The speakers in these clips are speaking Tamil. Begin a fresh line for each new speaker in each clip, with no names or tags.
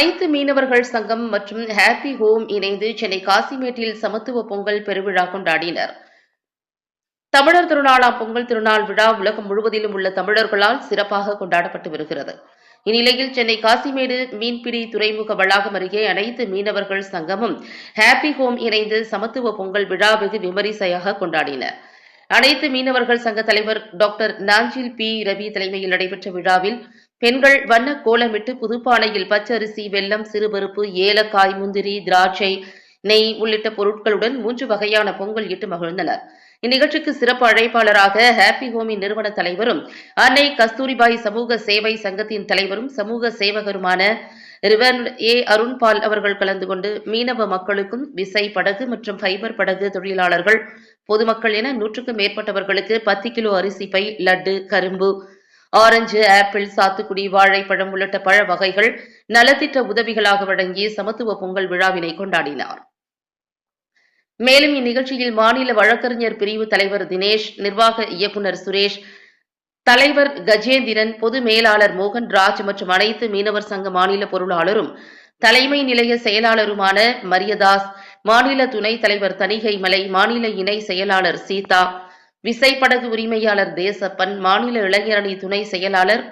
அனைத்து மீனவர்கள் சங்கம் மற்றும் ஹாப்பி ஹோம் இணைந்து சென்னை காசிமேட்டில் சமத்துவ பொங்கல் பெருவிழா கொண்டாடினர். தமிழர் திருநாளாம் பொங்கல் திருநாள் விழா உலகம் முழுவதிலும் உள்ள தமிழர்களால் சிறப்பாக கொண்டாடப்பட்டு வருகிறது. இந்நிலையில் சென்னை காசிமேடு மீன்பிடி துறைமுக வளாகம் அருகே அனைத்து மீனவர்கள் சங்கமும் ஹாப்பி ஹோம் இணைந்து சமத்துவ பொங்கல் விழா வெகு விமரிசையாக கொண்டாடினர் அனைத்து மீனவர்கள் சங்க தலைவர் டாக்டர் நாஞ்சில் பி ரவி தலைமையில் நடைபெற்ற விழாவில் பெண்கள் வண்ண கோலமிட்டு புதுப்பானையில் பச்சரிசி வெல்லம் சிறுபருப்பு ஏலக்காய் முந்திரி திராட்சை நெய் உள்ளிட்ட பொருட்களுடன் மூன்று வகையான பொங்கல் இட்டு மகிழ்ந்தனர். இந்நிகழ்ச்சிக்கு சிறப்பு அழைப்பாளராக ஹாப்பி ஹோமி நிறுவன தலைவரும் அன்னை கஸ்தூரிபாய் சமூக சேவை சங்கத்தின் தலைவரும் சமூக சேவகருமான ரிவர் ஏ. அருண்பால் அவர்கள் கலந்து கொண்டு மீனவ மக்களுக்கும் விசை படகு மற்றும் ஃபைபர் படகு தொழிலாளர்கள் பொதுமக்கள் என நூற்றுக்கும் மேற்பட்டவர்களுக்கு பத்து கிலோ அரிசி பை லட்டு கரும்பு ஆரஞ்சு ஆப்பிள் சாத்துக்குடி வாழைப்பழம் உள்ளிட்ட பழ வகைகள் நலத்திட்ட உதவிகளாக வழங்கி சமத்துவ பொங்கல் விழாவினை கொண்டாடினார். மேலும் இந்நிகழ்ச்சியில் மாநில வழக்கறிஞர் பிரிவு தலைவர் தினேஷ் நிர்வாக இயக்குநர் சுரேஷ் தலைவர் கஜேந்திரன் பொது மேலாளர் மோகன் ராஜ் மற்றும் அனைத்து மீனவர் சங்க மாநில பொருளாளரும் தலைமை நிலைய செயலாளருமான மரியதாஸ் மாநில துணைத் தலைவர் தணிகை மலை மாநில இணை செயலாளர் சீதா விசைப்படகு உரிமையாளர் தேசப்பன் மாநில இளைஞரணி துணை செயலாளர்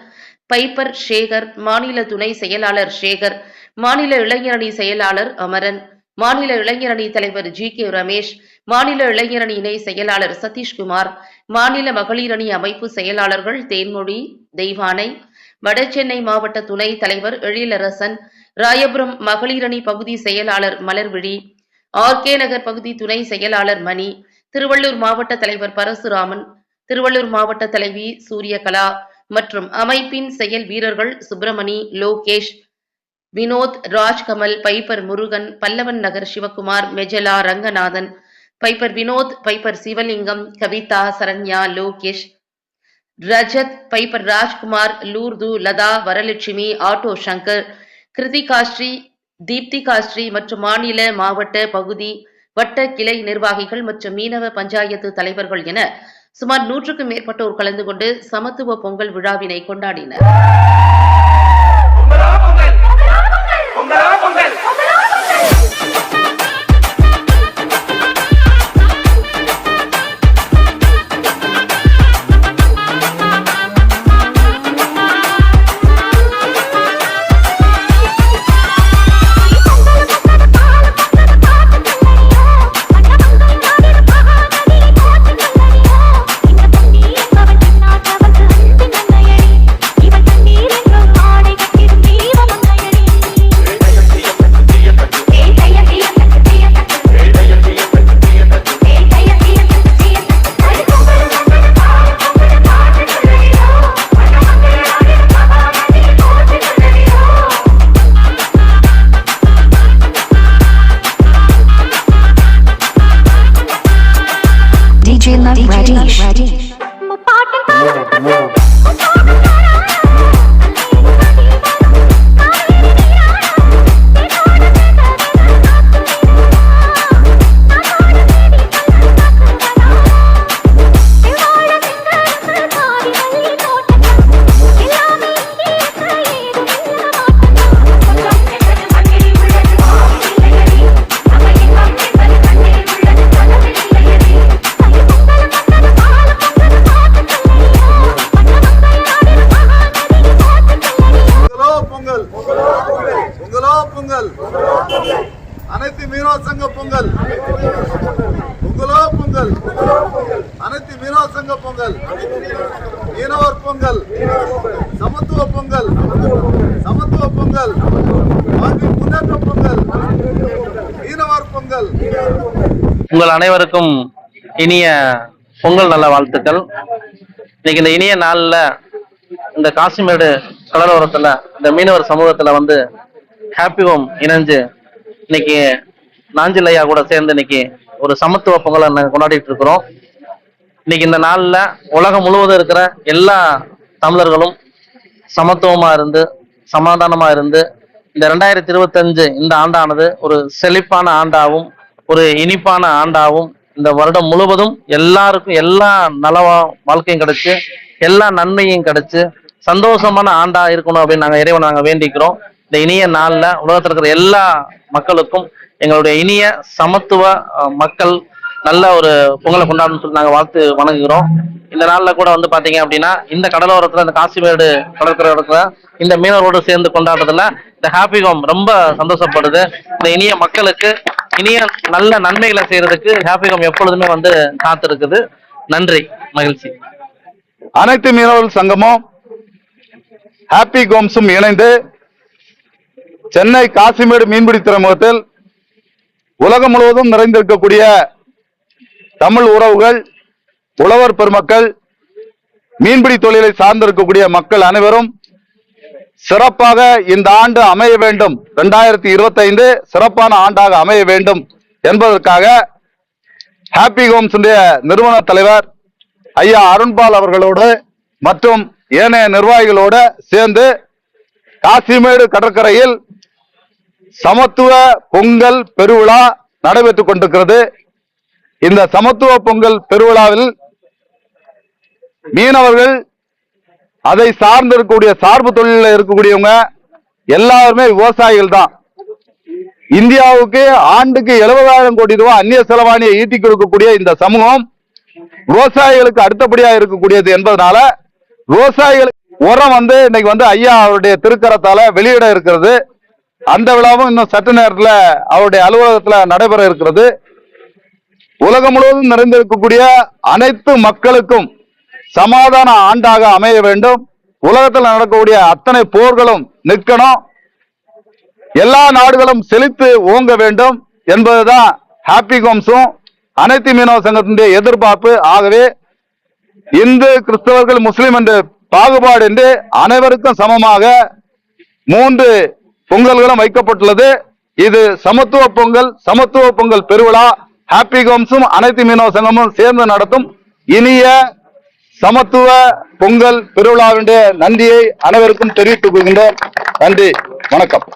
பைப்பர் சேகர் மாநில துணை செயலாளர் சேகர் மாநில இளைஞரணி செயலாளர் அமரன் மாநில இளைஞரணி தலைவர் ஜி கே ரமேஷ் மாநில இளைஞரணி இணை செயலாளர் சதீஷ்குமார் மாநில மகளிரணி அமைப்பு செயலாளர்கள் தேன்மொழி தெய்வானை வடசென்னை மாவட்ட துணை தலைவர் எழிலரசன் ராயபுரம் மகளிரணி பகுதி செயலாளர் மலர்விழி ஆர்கே நகர் பகுதி துணை செயலாளர் மணி திருவள்ளூர் மாவட்ட தலைவர் பரசுராமன் திருவள்ளூர் மாவட்ட தலைவி சூரியகலா மற்றும் அமைப்பின் செயல் வீரர்கள் Subramani Lokesh Vinod Rajkamal piper Murugan Pallavan Nagar Sivakumar Mejala Ranganathan piper Vinod piper Sivalingam Kavitha Saranya Lokesh Rajat piper Rajkumar Lourdu Latha Varalakshmi auto Shankar Kiruthikasri Deepthikasri மற்றும் மாநில மாவட்ட பகுதி வட்ட கிளை நிர்வாகிகள் மற்றும் மீனவ பஞ்சாயத்து தலைவர்கள் என சுமார் நூற்றுக்கும் மேற்பட்டோர் கலந்து கொண்டு சமத்துவ பொங்கல் விழாவினை கொண்டாடினர்.
பொங்கலோ பொங்கல்.
அனைத்து மீனவ சங்க பொங்கல். மீனவர் பொங்கல். சமத்துவ பொங்கல். சமத்துவ பொங்கல். வாழ்வில் முன்னேற்ற பொங்கல். மீனவர் பொங்கல்.
உங்கள் அனைவருக்கும் இனிய பொங்கல் நல்ல வாழ்த்துக்கள். இன்னைக்கு இந்த இனிய நாளில் இந்த காசிமேடு கடலோரத்தில் இந்த மீனவர் சமூகத்தில் வந்து ஹாப்பி ஹோம் இணைஞ்சு இன்னைக்கு நாஞ்சிலையா கூட சேர்ந்து இன்னைக்கு ஒரு சமத்துவ பொங்கலை நாங்கள் கொண்டாடிட்டு இருக்கிறோம். இன்னைக்கு இந்த நாளில் உலகம் முழுவதும் இருக்கிற எல்லா தமிழர்களும் சமத்துவமாக இருந்து சமாதானமாக இருந்து இந்த ரெண்டாயிரத்தி இருபத்தஞ்சு இந்த ஆண்டானது ஒரு செழிப்பான ஆண்டாகவும் ஒரு இனிப்பான ஆண்டாகவும் இந்த வருடம் முழுவதும் எல்லாருக்கும் எல்லா நலவா வாழ்க்கையும் கிடைச்சு எல்லா நன்மையும் கிடைச்சு சந்தோஷமான ஆண்டா இருக்கணும் அப்படின்னு நாங்கள் இறைவன் நாங்கள் வேண்டிக்கிறோம். இந்த இனிய நாளில் உலகத்தில் இருக்கிற எல்லா மக்களுக்கும் எங்களுடைய இனிய சமத்துவ மக்கள் நல்ல ஒரு பொங்கலை கொண்டாடணும்னு சொல்லி நாங்கள் வாழ்த்து வணங்குகிறோம். இந்த நாளில் கூட வந்து பார்த்தீங்க அப்படின்னா இந்த கடலோரத்தில் இந்த காசிமேடு கடற்கரை இந்த மீனவரோடு சேர்ந்து கொண்டாடுறதுல இந்த ஹாப்பி ஹோம் ரொம்ப சந்தோஷப்படுது. இந்த இனிய மக்களுக்கு இனிய நல்ல நன்மைகளை செய்யறதுக்கு ஹாப்பி ஹோம் எப்பொழுதுமே வந்து காத்திருக்குது. நன்றி மகிழ்ச்சி.
அனைத்து மீனவர்கள் சங்கமும் ஹாப்பி கோம்ஸும் இணைந்து சென்னை காசிமேடு மீன்பிடி துறைமுகத்தில் உலகம் முழுவதும் நிறைந்திருக்கக்கூடிய தமிழ் உறவுகள் உழவர் பெருமக்கள் மீன்பிடி தொழிலை சார்ந்திருக்கக்கூடிய மக்கள் அனைவரும் சிறப்பாக இந்த ஆண்டு அமைய வேண்டும். இரண்டாயிரத்தி இருபத்தி ஐந்து சிறப்பான ஆண்டாக அமைய வேண்டும் என்பதற்காக ஹாப்பி ஹோம்ஸ் நிறுவன தலைவர் ஐயா அருண்பால் அவர்களோடு மற்றும் ஏனைய நிர்வாகிகளோடு சேர்ந்து காசிமேடு கடற்கரையில் சமத்துவ பொங்கல் பெருவிழா நடைபெற்றுக் கொண்டிருக்கிறது. இந்த சமத்துவ பொங்கல் பெருவிழாவில் மீனவர்கள் அதை சார்ந்து இருக்கக்கூடிய சார்பு தொழிலில் இருக்கக்கூடியவங்க எல்லாருமே விவசாயிகள் தான். இந்தியாவுக்கு ஆண்டுக்கு எழுபதாயிரம் கோடி ரூபாய் அந்நிய செலவாணியை ஈட்டி கொடுக்கக்கூடிய இந்த சமூகம் விவசாயிகளுக்கு அடுத்தபடியாக இருக்கக்கூடியது என்பதனால விவசாயிகளுக்கு உரம் வந்து இன்னைக்கு வந்து ஐயா அவருடைய திருக்கரத்தால வெளியிட இருக்கிறது. அந்த விழாவும் இன்னும் சற்று நேரத்தில் அவருடைய அலுவலகத்தில் நடைபெற இருக்கிறது. உலகம் முழுவதும் நிறைந்திருக்கக்கூடிய அனைத்து மக்களுக்கும் சமாதான ஆண்டாக அமைய வேண்டும். உலகத்தில் நடக்கக்கூடிய அத்தனை போர்களும் நிற்கணும். எல்லா நாடுகளும் செழித்து ஓங்க வேண்டும் என்பதுதான் ஹாப்பி கோம்ஸும் அனைத்து மீனவ சங்கத்தினுடைய எதிர்பார்ப்பு. ஆகவே இந்து கிறிஸ்தவர்கள் முஸ்லீம் என்று பாகுபாடு என்று அனைவருக்கும் சமமாக மூன்று பொங்கல்களும் வைக்கப்பட்டுள்ளது. இது சமத்துவ பொங்கல் சமத்துவ பொங்கல் பெருவிழா ஹாப்பி கோம்ஸும் அனைத்து மீனவ சங்கமும் சேர்ந்து நடத்தும் இனிய சமத்துவ பொங்கல் பெருவிழாவினுடைய நன்றியை அனைவருக்கும் தெரிவித்துக் கொள்கின்றோம் நன்றி வணக்கம்.